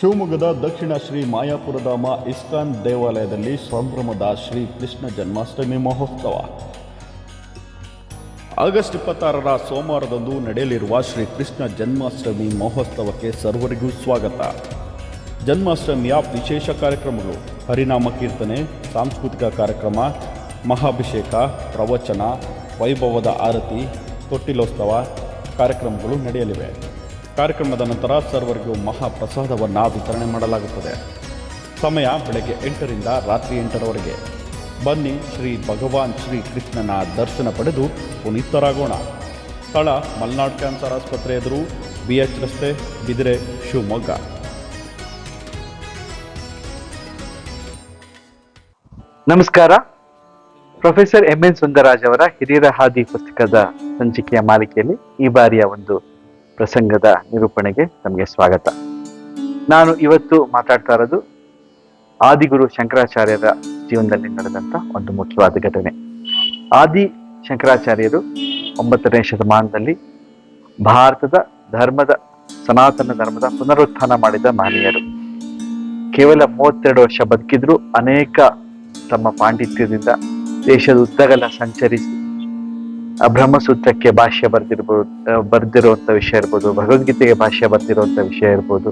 ಶಿವಮೊಗ್ಗದ ದಕ್ಷಿಣ ಶ್ರೀ ಮಾಯಾಪುರಧಾಮ ಇಸ್ಕಾನ್ ದೇವಾಲಯದಲ್ಲಿ ಸಂಭ್ರಮದ ಶ್ರೀ ಕೃಷ್ಣ ಜನ್ಮಾಷ್ಟಮಿ ಮಹೋತ್ಸವ. ಆಗಸ್ಟ್ ಇಪ್ಪತ್ತಾರರ ಸೋಮವಾರದಂದು ನಡೆಯಲಿರುವ ಶ್ರೀ ಕೃಷ್ಣ ಜನ್ಮಾಷ್ಟಮಿ ಮಹೋತ್ಸವಕ್ಕೆ ಸರ್ವರಿಗೂ ಸ್ವಾಗತ. ಜನ್ಮಾಷ್ಟಮಿಯ ವಿಶೇಷ ಕಾರ್ಯಕ್ರಮಗಳು ಹರಿನಾಮ ಕೀರ್ತನೆ, ಸಾಂಸ್ಕೃತಿಕ ಕಾರ್ಯಕ್ರಮ, ಮಹಾಭಿಷೇಕ, ಪ್ರವಚನ, ವೈಭವದ ಆರತಿ, ತೊಟ್ಟಿಲೋತ್ಸವ ಕಾರ್ಯಕ್ರಮಗಳು ನಡೆಯಲಿವೆ. ಕಾರ್ಯಕ್ರಮದ ನಂತರ ಸರ್ವರಿಗೂ ಮಹಾಪ್ರಸಾದವನ್ನು ವಿತರಣೆ ಮಾಡಲಾಗುತ್ತದೆ. ಸಮಯ ಬೆಳಗ್ಗೆ ಎಂಟರಿಂದ ರಾತ್ರಿ ಎಂಟರವರೆಗೆ. ಬನ್ನಿ ಶ್ರೀ ಭಗವಾನ್ ಶ್ರೀ ಕೃಷ್ಣನ ದರ್ಶನ ಪಡೆದು ಪುನೀತರಾಗೋಣ. ಸ್ಥಳ ಮಲ್ನಾಡ್ ಕ್ಯಾನ್ಸರ್ ಆಸ್ಪತ್ರೆ ಎದುರು ಬಿ ಎಚ್ ರಸ್ತೆ, ಬಿದಿರೆ, ಶಿವಮೊಗ್ಗ. ನಮಸ್ಕಾರ. ಪ್ರೊಫೆಸರ್ ಎಂ ಎನ್ ಸುಂದರಾಜ್ ಅವರ ಹಿರಿಯರ ಹಾದಿ ಪುಸ್ತಕದ ಸಂಚಿಕೆಯ ಮಾಲಿಕೆಯಲ್ಲಿ ಈ ಬಾರಿಯ ಒಂದು ಪ್ರಸಂಗದ ನಿರೂಪಣೆಗೆ ನಮಗೆ ಸ್ವಾಗತ. ನಾನು ಇವತ್ತು ಮಾತಾಡ್ತಾ ಇರೋದು ಆದಿಗುರು ಶಂಕರಾಚಾರ್ಯರ ಜೀವನದಲ್ಲಿ ನಡೆದಂತ ಒಂದು ಮುಖ್ಯವಾದ ಘಟನೆ. ಆದಿ ಶಂಕರಾಚಾರ್ಯರು ಒಂಬತ್ತನೇ ಶತಮಾನದಲ್ಲಿ ಭಾರತದ ಧರ್ಮದ, ಸನಾತನ ಧರ್ಮದ ಪುನರುತ್ಥಾನ ಮಾಡಿದ ಮಹನೀಯರು. ಕೇವಲ ಮೂವತ್ತೆರಡು ವರ್ಷ ಬದುಕಿದ್ರು ಅನೇಕ ತಮ್ಮ ಪಾಂಡಿತ್ಯದಿಂದ ದೇಶದ ಉದ್ದಗಲ ಸಂಚರಿಸಿ ಬ್ರಹ್ಮಸೂತ್ರಕ್ಕೆ ಭಾಷ್ಯ ಬರ್ದಿರ್ಬೋದು ಬರ್ದಿರುವಂತ ವಿಷಯ ಇರ್ಬೋದು, ಭಗವದ್ಗೀತೆಗೆ ಭಾಷ್ಯ ಬರ್ದಿರುವಂತ ವಿಷಯ ಇರ್ಬೋದು.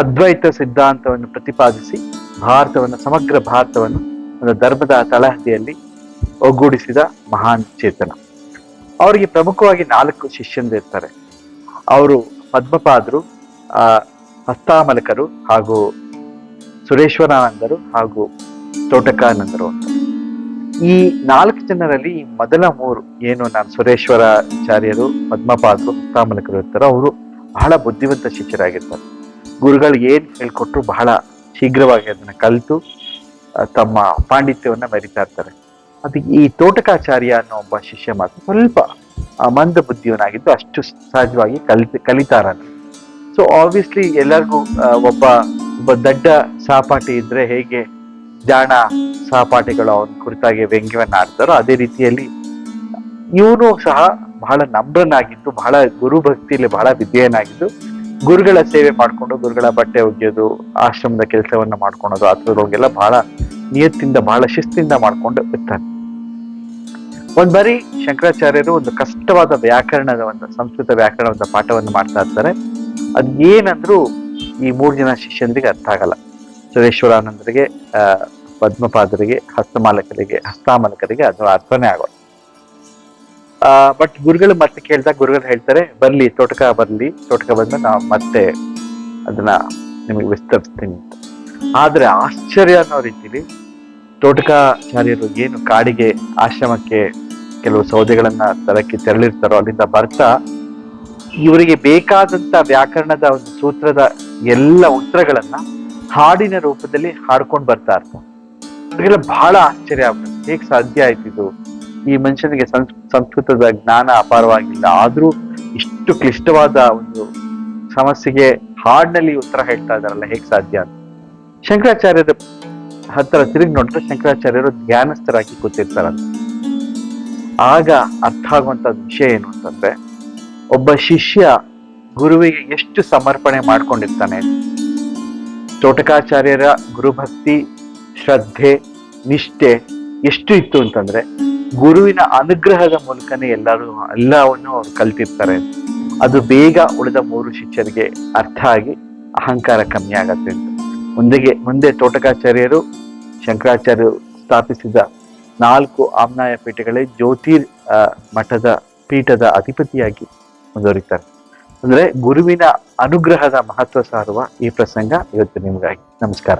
ಅದ್ವೈತ ಸಿದ್ಧಾಂತವನ್ನು ಪ್ರತಿಪಾದಿಸಿ ಭಾರತವನ್ನು, ಸಮಗ್ರ ಭಾರತವನ್ನು ಒಂದು ಧರ್ಮದ ತಳಹದಿಯಲ್ಲಿ ಒಗ್ಗೂಡಿಸಿದ ಮಹಾನ್ ಚೇತನ. ಅವರಿಗೆ ಪ್ರಮುಖವಾಗಿ ನಾಲ್ಕು ಶಿಷ್ಯಂದಿರ್ತಾರೆ ಅವರು ಪದ್ಮಪಾದರು ಹಸ್ತಾಮಲಕರು ಹಾಗೂ ಸುರೇಶ್ವರಾನಂದರು ಹಾಗೂ ತೋಟಕಾನಂದರು. ಈ ನಾಲ್ಕು ಜನರಲ್ಲಿ ಮೊದಲ ಮೂರು ಏನು ನಾನು ಸುರೇಶ್ವರಾಚಾರ್ಯರು, ಪದ್ಮಪಾದರು ಮುಕ್ತಾಮಲಕರು ಇರ್ತಾರೋ ಅವರು ಬಹಳ ಬುದ್ಧಿವಂತ ಶಿಷ್ಯರಾಗಿರ್ತಾರೆ. ಗುರುಗಳು ಏನ್ ಹೇಳ್ಕೊಟ್ರು ಬಹಳ ಶೀಘ್ರವಾಗಿ ಅದನ್ನ ಕಲಿತು ತಮ್ಮ ಪಾಂಡಿತ್ಯವನ್ನ ಮೆರಿತಾ ಇರ್ತಾರೆ. ಅದು ಈ ತೋಟಕಾಚಾರ್ಯ ಅನ್ನೋ ಒಬ್ಬ ಶಿಷ್ಯ ಮಾತ್ರ ಸ್ವಲ್ಪ ಮಂದ ಬುದ್ಧಿಯವನಾಗಿದ್ದು ಅಷ್ಟು ಸಹಜವಾಗಿ ಕಲಿತ ಕಲಿತಾರ ಸೊ ಆಬ್ವಿಯಸ್ಲಿ ಎಲ್ಲರಿಗೂ ಒಬ್ಬ ಒಬ್ಬ ದಡ್ಡ ಸಹಪಾಠಿ ಇದ್ರೆ ಹೇಗೆ ಜಾಣ ಸಹಪಾಠಿಗಳು ಅವನ ಕುರಿತಾಗಿ ವ್ಯಂಗ್ಯವನ್ನ ಆಡ್ತಾರೋ ಅದೇ ರೀತಿಯಲ್ಲಿ ಇವನು ಸಹ ಬಹಳ ನಮ್ರನಾಗಿದ್ದು, ಬಹಳ ಗುರು ಭಕ್ತಿಯಲ್ಲಿ ಬಹಳ ವಿದ್ಯೆಯನಾಗಿದ್ದು ಗುರುಗಳ ಸೇವೆ ಮಾಡಿಕೊಂಡು ಗುರುಗಳ ಬಟ್ಟೆ ಒಗೆಯೋದು, ಆಶ್ರಮದ ಕೆಲಸವನ್ನ ಮಾಡ್ಕೊಳೋದು ಅದ್ರೊಳಗೆಲ್ಲ ಬಹಳ ನಿಯತ್ತಿಂದ, ಬಹಳ ಶಿಸ್ತಿಂದ ಮಾಡ್ಕೊಂಡು ಇರ್ತಾನೆ. ಒಂದ್ ಬಾರಿ ಶಂಕರಾಚಾರ್ಯರು ಒಂದು ಕಷ್ಟವಾದ ವ್ಯಾಕರಣದ ಒಂದು, ಸಂಸ್ಕೃತ ವ್ಯಾಕರಣದ ಪಾಠವನ್ನು ಮಾಡ್ತಾ ಇರ್ತಾರೆ. ಅದ್ ಏನಂದ್ರೂ ಈ ಮೂರು ಜನ ಶಿಷ್ಯಂದ್ರಿಗೆ ಅರ್ಥ ಆಗಲ್ಲ. ಸುರೇಶ್ವರಾನಂದರಿಗೆ, ಆ ಪದ್ಮಪಾದರಿಗೆ ಹಸ್ತಮಾಲಕರಿಗೆ ಹಸ್ತಾಮಲಕರಿಗೆ ಅದು ಅರ್ಥನೇ ಆಗೋದು. ಬಟ್ ಗುರುಗಳು ಮತ್ತೆ ಕೇಳಿದಾಗ ಗುರುಗಳು ಹೇಳ್ತಾರೆ, ಬರ್ಲಿ, ತೋಟಕ ಬರ್ಲಿ, ತೋಟಕ ಬಂದ್ರೆ ನಾವು ಮತ್ತೆ ಅದನ್ನ ನಿಮಗೆ ವಿಸ್ತರಿಸ್ತೀನಿ ಅಂತ. ಆದ್ರೆ ಆಶ್ಚರ್ಯ ಅನ್ನೋ ರೀತಿಲಿ ತೋಟಕಾಚಾರ್ಯರು ಏನು ಕಾಡಿಗೆ, ಆಶ್ರಮಕ್ಕೆ ಕೆಲವು ಸೌದೆಗಳನ್ನ ತರಕ್ಕೆ ತೆರಳಿರ್ತಾರೋ, ಅಲ್ಲಿಂದ ಬರ್ತಾ ಇವರಿಗೆ ಬೇಕಾದಂತ ವ್ಯಾಕರಣದ ಒಂದು ಸೂತ್ರದ ಎಲ್ಲ ಉತ್ತರಗಳನ್ನ ಹಾಡಿನ ರೂಪದಲ್ಲಿ ಹಾಡ್ಕೊಂಡು ಬರ್ತಾ ಇರ್ತಾರೆ. ಅವ್ರಿಗೆಲ್ಲ ಬಹಳ ಆಶ್ಚರ್ಯ ಆಗುತ್ತೆ ಹೇಗ್ ಸಾಧ್ಯ ಆಯ್ತು ಇದು? ಈ ಮನುಷ್ಯನಿಗೆ ಸಂಸ್ಕೃತದ ಜ್ಞಾನ ಅಪಾರವಾಗಿಲ್ಲ. ಆದ್ರೂ ಇಷ್ಟು ಕ್ಲಿಷ್ಟವಾದ ಒಂದು ಸಮಸ್ಯೆಗೆ ಹಾಡಿನಲ್ಲಿ ಉತ್ತರ ಹೇಳ್ತಾ ಇದಾರಲ್ಲ ಹೇಗ್ ಸಾಧ್ಯ ಅಂತ. ಶಂಕರಾಚಾರ್ಯರ ಹತ್ರ ತಿರುಗಿ ನೋಡಿದ್ರೆ ಶಂಕರಾಚಾರ್ಯರು ಧ್ಯಾನಸ್ಥರಾಗಿ ಕೂತಿರ್ತಾರಂತ ಆಗ ಅರ್ಥ ಆಗುವಂತ ವಿಷಯ ಏನು ಅಂತಂದ್ರೆ, ಒಬ್ಬ ಶಿಷ್ಯ ಗುರುವಿಗೆ ಎಷ್ಟು ಸಮರ್ಪಣೆ ಮಾಡ್ಕೊಂಡಿರ್ತಾನೆ. ತೋಟಕಾಚಾರ್ಯರ ಗುರುಭಕ್ತಿ ಶ್ರದ್ಧೆ, ನಿಷ್ಠೆ ಎಷ್ಟು ಇತ್ತು ಅಂತಂದ್ರೆ ಗುರುವಿನ ಅನುಗ್ರಹದ ಮೂಲಕನೇ ಎಲ್ಲರೂ ಎಲ್ಲವನ್ನು ಅವ್ರು ಕಲ್ತಿರ್ತಾರೆ. ಅದು ಬೇಗ ಉಳಿದ ಮೂರು ಶಿಷ್ಯರಿಗೆ ಅರ್ಥ ಆಗಿ ಅಹಂಕಾರ ಕಮ್ಮಿ ಆಗತ್ತೆ ಮುಂದೆಗೆ, ಮುಂದೆ ತೋಟಕಾಚಾರ್ಯರು, ಶಂಕರಾಚಾರ್ಯರು ಸ್ಥಾಪಿಸಿದ ನಾಲ್ಕು ಆಮ್ನಾಯ ಪೀಠಗಳೇ ಜ್ಯೋತಿರ್ ಮಠದ ಪೀಠದ ಅಧಿಪತಿಯಾಗಿ ಮುಂದುವರಿತಾರೆ. ಅಂದ್ರೆ ಗುರುವಿನ ಅನುಗ್ರಹದ ಮಹತ್ವ ಸಾರುವ ಈ ಪ್ರಸಂಗ ಇವತ್ತು ನಿಮಗಾಗಿ. ನಮಸ್ಕಾರ.